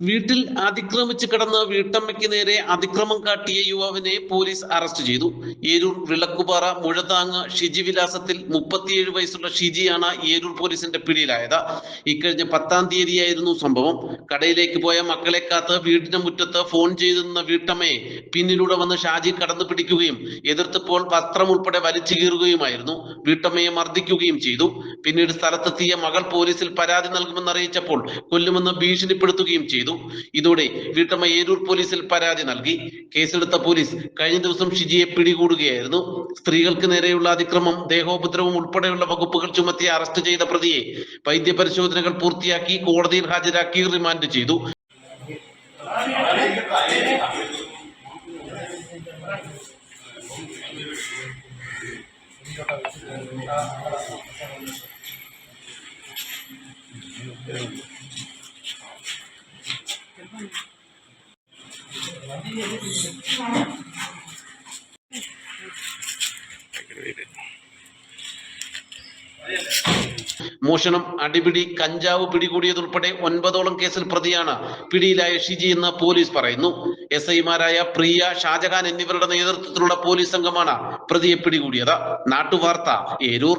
വീട്ടിൽ അതിക്രമിച്ച് കിടന്ന വീട്ടമ്മയ്ക്ക് നേരെ അതിക്രമം കാട്ടിയ യുവാവിനെ പോലീസ് അറസ്റ്റ് ചെയ്തു. ഏരൂർ വിളക്കുപാറ മുഴതാങ്ങ് ഷിജി വിലാസത്തിൽ മുപ്പത്തിയേഴ് വയസ്സുള്ള ഷിജിയാണ് ഏരൂർ പോലീസിന്റെ പിടിയിലായത്. ഇക്കഴിഞ്ഞ പത്താം തീയതിയായിരുന്നു സംഭവം. കടയിലേക്ക് പോയ മക്കളെ കാത്ത് വീടിന്റെ മുറ്റത്ത് ഫോൺ ചെയ്തു നിന്ന വീട്ടമ്മയെ പിന്നിലൂടെ വന്ന് ഷാജി കടന്നു പിടിക്കുകയും എതിർത്തപ്പോൾ വസ്ത്രം ഉൾപ്പെടെ വലിച്ചു കീറുകയുമായിരുന്നു. വീട്ടമ്മയെ മർദ്ദിക്കുകയും ചെയ്തു. പിന്നീട് സ്ഥലത്തെത്തിയ മകൾ പോലീസിൽ പരാതി നൽകുമെന്ന് അറിയിച്ചപ്പോൾ കൊല്ലുമെന്ന് ഭീഷണിപ്പെടുത്തുകയും ചെയ്തു. ഇതോടെ വീട്ടമ്മ ഏരൂർ പോലീസിൽ പരാതി നൽകി. കേസെടുത്ത പോലീസ് കഴിഞ്ഞ ദിവസം ഷിജിയെ പിടികൂടുകയായിരുന്നു. സ്ത്രീകൾക്ക് നേരെയുള്ള അതിക്രമം ദേഹോപദ്രവം ഉൾപ്പെടെയുള്ള വകുപ്പുകൾ ചുമത്തി അറസ്റ്റ് ചെയ്ത പ്രതിയെ വൈദ്യപരിശോധനകൾ പൂർത്തിയാക്കി കോടതിയിൽ ഹാജരാക്കി റിമാൻഡ് ചെയ്തു. മോഷണം അടിപിടി കഞ്ചാവ് പിടികൂടിയതുൾപ്പെടെ ഒൻപതോളം കേസിൽ പ്രതിയാണ് പിടിയിലായ ഷിജി എന്ന് പോലീസ് പറയുന്നു. എസ് ഐമാരായ പ്രിയ ഷാജഹാൻ എന്നിവരുടെ നേതൃത്വത്തിലുള്ള പോലീസ് സംഘമാണ് പ്രതിയെ പിടികൂടിയത്. നാട്ടുവാർത്ത ഏരൂർ.